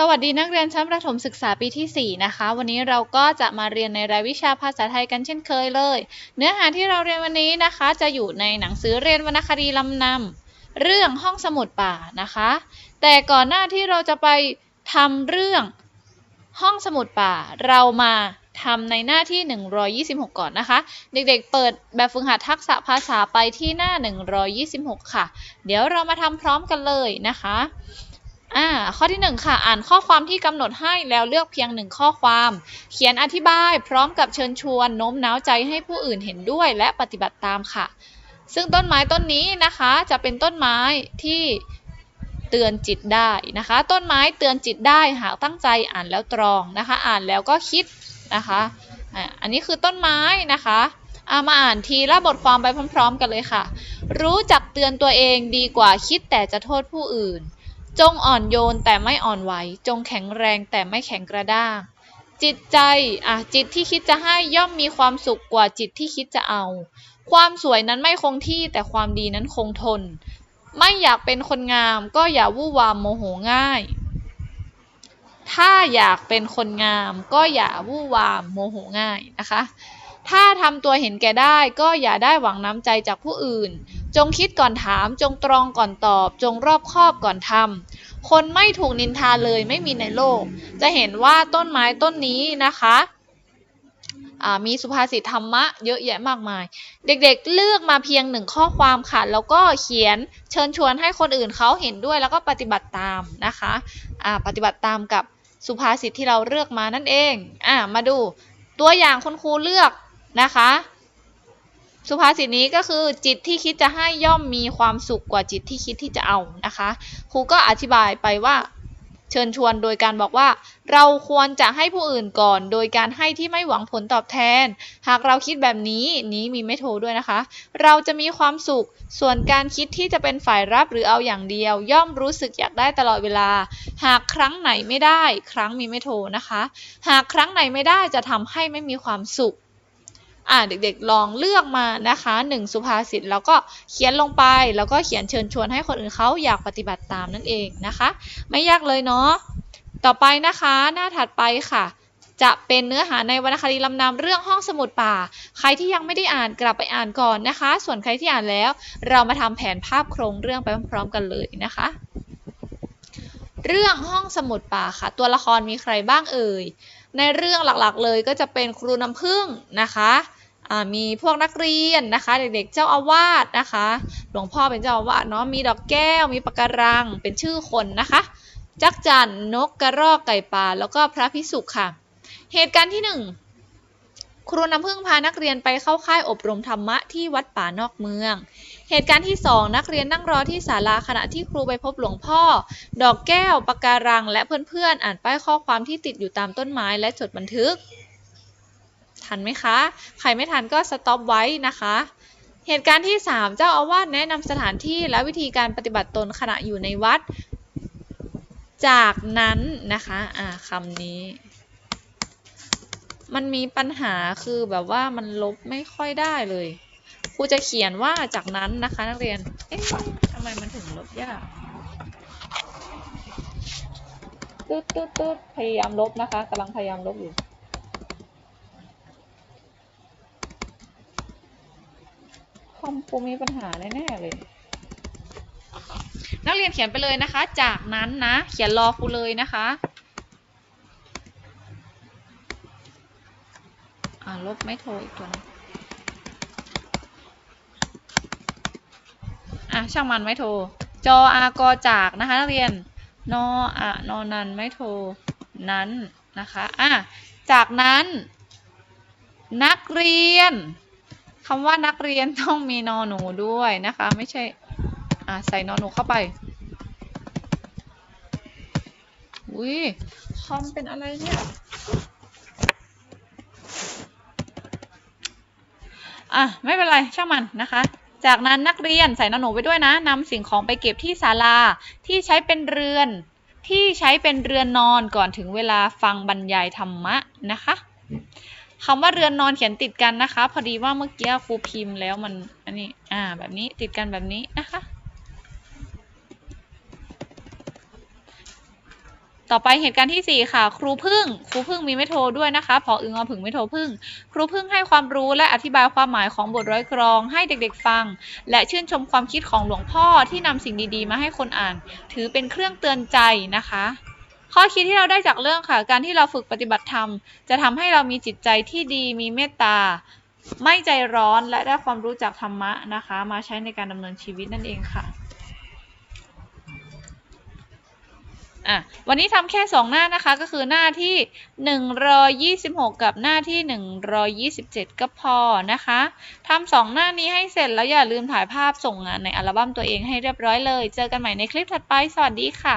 สวัสดีนักเรียนชั้นประถมศึกษาปีที่ 4 นะคะ วันนี้เราก็จะมาเรียนในรายวิชาภาษาไทยกันเช่นเคยเลย เนื้อหาที่เราเรียนวันนี้นะคะ จะอยู่ในหนังสือเรียนวรรณคดีลำนำเรื่องห้องสมุดป่านะคะ แต่ก่อนหน้าที่เราจะไปทำเรื่องห้องสมุดป่า เรามาทำในหน้าที่ 126 ก่อนนะคะ เด็กๆ เปิดแบบฝึกหัดทักษะภาษาไปที่หน้า 126 ค่ะ เดี๋ยวเรามาทำพร้อมกันเลยนะคะ อ่าข้อที่ 1 ค่ะ อ่านข้อความที่กำหนดให้แล้วเลือกเพียงหนึ่งข้อความ เขียนอธิบายพร้อมกับเชิญชวนโน้มน้าวใจให้ผู้อื่นเห็นด้วยและปฏิบัติตามค่ะ ซึ่งต้นไม้ต้นนี้นะคะจะเป็นต้นไม้ที่เตือนจิตได้นะคะ ต้นไม้เตือนจิตได้หากตั้งใจอ่านแล้วตรองนะคะ อ่านแล้วก็คิดนะคะอ่าอันนี้คือต้นไม้นะคะเอามาอ่านทีละบทความไปพร้อม ๆ กันเลยค่ะ รู้จักเตือนตัวเองดีกว่าคิดแต่จะโทษผู้อื่น จงอ่อนโยนแต่ไม่อ่อนไหว จงแข็งแรงแต่ไม่แข็งกระด้าง จิตใจอะจิตที่คิดจะให้ย่อมมีความสุขกว่าจิตที่คิดจะเอา ความสวยนั้นไม่คงที่แต่ความดีนั้นคงทน ไม่อยากเป็นคนงามก็อย่าวู่วามโมโหง่าย ถ้าอยากเป็นคนงามก็อย่าวู่วามโมโหง่ายนะคะ ถ้าทำตัวเห็นแก่ได้ก็อย่าได้หวังน้ำใจจากผู้อื่น จงคิดก่อนถาม จงตรองก่อนตอบ จงรอบคอบก่อนทำคนไม่ถูกนินทาเลยไม่มีในโลก จะเห็นว่าต้นไม้ต้นนี้นะคะมีสุภาษิตธรรมะเยอะแยะมากมาย เด็กๆเลือกมาเพียงหนึ่งข้อความค่ะ แล้วก็เขียนเชิญชวนให้คนอื่นเขาเห็นด้วยแล้วก็ปฏิบัติตามนะคะอ่าปฏิบัติตามกับสุภาษิตที่เราเลือกมานั่นเองอมาดูตัวอย่างคุณครูเลือกนะคะ สุภาษิตนี้ก็คือจิตที่คิดจะให้ย่อมมีความสุขกว่าจิตที่คิดที่จะเอานะคะครูก็อธิบายไปว่าเชิญชวนโดยการบอกว่า เราควรจะให้ผู้อื่นก่อน โดยการให้ที่ไม่หวังผลตอบแทน หากเราคิดแบบนี้นี้มีไม่โทด้วยนะคะ เราจะมีความสุข ส่วนการคิดที่จะเป็นฝ่ายรับหรือเอาอย่างเดียว ย่อมรู้สึกอยากได้ตลอดเวลา หากครั้งไหนไม่ได้ ครั้งมีไม่โทนะคะ หากครั้งไหนไม่ได้จะทำให้ไม่มีความสุข อ่าเด็กๆลองเลือกมานะคะหนึ่งสุภาษิตแล้วก็เขียนลงไป แล้วก็เขียนเชิญชวนให้คนอื่นเขาอยากปฏิบัติตามนั่นเองนะคะ ไม่ยากเลยเนาะต่อไปนะคะหน้าถัดไปค่ะจะเป็นเนื้อหาในวรรณคดีลำนำเรื่องห้องสมุดป่า ใครที่ยังไม่ได้อ่านกลับไปอ่านก่อนนะคะ ส่วนใครที่อ่านแล้ว เรามาทำแผนภาพโครงเรื่องไปพร้อมๆกันเลยนะคะ เรื่องห้องสมุดป่าค่ะ ตัวละครมีใครบ้างเอ่ย ในเรื่องหลักๆเลยก็จะเป็นครูน้ำพึ่งนะคะ มีพวกนักเรียนนะคะ เด็กๆเจ้าอาวาสนะคะ หลวงพ่อเป็นเจ้าอาวาสเนาะมีดอกแก้ว มีปะการัง เป็นชื่อคนนะคะ จักจันนกกระรอกไก่ป่าแล้วก็พระพิสุขค่ะ เหตุการณ์ที่หนึ่งครูน้ำพึ่งพานักเรียนไปเข้าค่ายอบรมธรรมะที่วัดป่านอกเมือง เหตุการณ์ที่สองนักเรียนนั่งรอที่ศาลาขณะที่ครูไปพบหลวงพ่อ ดอกแก้วปะการัง และเพื่อนๆอ่านป้ายข้อความที่ติดอยู่ตามต้นไม้และจดบันทึก ทันไหมคะ ใครไม่ทันก็สต็อปไว้นะคะ เหตุการณ์ที่ 3 เจ้าอาวาสแนะนำสถานที่และวิธีการปฏิบัติตนขณะอยู่ในวัด จากนั้นนะคะอ่าคำนี้ มันมีปัญหาคือแบบว่ามันลบไม่ค่อยได้เลยครูจะเขียนว่าจากนั้นนะคะนักเรียน เอ๊ะทำไมมันถึงลบยากตืดตืดตืดพยายามลบนะคะกำลังพยายามลบอยู่ อมครูมีปัญหาแน่ๆเลย นักเรียนเขียนไปเลยนะคะ จากนั้นนะ เขียนรอครูเลยนะคะอ่าลบไม่โทรอีกตัวนึงอะช่างมันไม่โทร จออากอจากนะคะนักเรียน นออะนอนันไม่โทร นั้นนะคะ อะ จากนั้น นักเรียน คำว่านักเรียนต้องมีนอหนูด้วยนะคะ ไม่ใช่ อะใส่นอหนูเข้าไป อุ้ยคอมเป็นอะไรเนี่ย อะ ไม่เป็นไรช่างมันนะคะจากนั้นนักเรียนใส่นอหนูไปด้วยนะนำสิ่งของไปเก็บที่ศาลาที่ใช้เป็นเรือน ที่ใช้เป็นเรือนนอนก่อนถึงเวลาฟังบรรยายธรรมะนะคะ คำว่าเรือนนอนเขียนติดกันนะคะ พอดีว่าเมื่อกี้ครูพิมพ์แล้วมันอันนี้อ่าแบบนี้ติดกันแบบนี้นะคะ ต่อไปเหตุการณ์ที่ 4 ค่ะ ครูพึ่ง ครูพึ่งมีไม่โทด้วยนะคะพออึงอผึ่งไม่โทพึ่ง ครูพึ่งให้ความรู้และอธิบายความหมายของบทร้อยกรอง ให้เด็กๆฟัง และชื่นชมความคิดของหลวงพ่อที่นำสิ่งดีๆ มาให้คนอ่าน ถือเป็นเครื่องเตือนใจนะคะ ข้อคิดที่เราได้จากเรื่องค่ะ การที่เราฝึกปฏิบัติธรรม จะทำให้เรามีจิตใจที่ดี มีเมตตา ไม่ใจร้อน และได้ความรู้จากธรรมะนะคะ มาใช้ในการดำเนินชีวิตนั่นเองค่ะอะวันนี้ทำแค่ 2 หน้านะคะ ก็คือหน้าที่ 126 กับหน้าที่ 127 ก็พอนะคะทำสองหน้านี้ให้เสร็จแล้วอย่าลืมถ่ายภาพส่งงานในอัลบั้มตัวเองให้เรียบร้อยเลย เจอกันใหม่ในคลิปถัดไป สวัสดีค่ะ